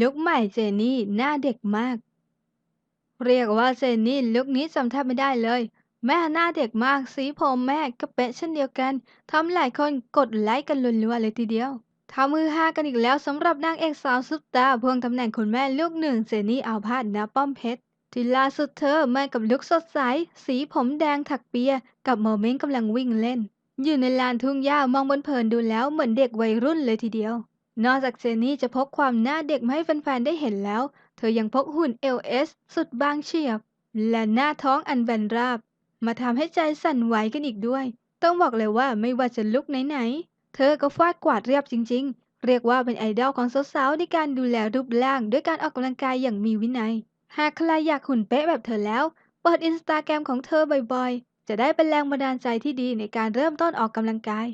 ลุคใหม่เจนนี่หน้าเด็กมาก เรียกว่าเจนนี่ลุคนี้จำแทบไม่ได้เลย แม่หน้าเด็กมากสีผมแม่ก็เป๊ะเช่นเดียวกันทำหลายคนกดไลค์กันรัวๆเลยทีเดียวทำมือฮากันอีกแล้วสำหรับนางเอกสาวซุปตาพวงตำแหน่งคุณแม่ลูกหนึ่งเจนี่อัลพาดณป้อมเพชรที่ล่าสุดเธอมากับลุคสดใส สีผมแดงถักเปีย กับโมเมนต์กำลังวิ่งเล่น อยู่ในลานทุ่งหญ้ามองบนเพลินดูแล้วเหมือนเด็กวัยรุ่นเลยทีเดียว นอกจากเจนี่จะพกความหน้าเด็กมาให้แฟนๆได้เห็นแล้ว เธอยังพกหุ่น LS สุดบางเฉียบ และหน้าท้องอันแบนราบ มาทำให้ใจสั่นไหวกันอีกด้วย ต้องบอกเลยว่าไม่ว่าจะลุกไหนๆ เธอก็ฟาดกวาดเรียบจริง ๆ เรียกว่าเป็นไอดอลของสาวๆในการดูแลรูปร่าง ด้วยการออกกำลังกายอย่างมีวินัย หากใครอยากหุ่นเป๊ะแบบเธอแล้ว เปิดอินสตาแกรมของเธอบ่อยๆ จะได้เป็นแรงบันดาลใจที่ดีในการเริ่มต้นออกกำลังกาย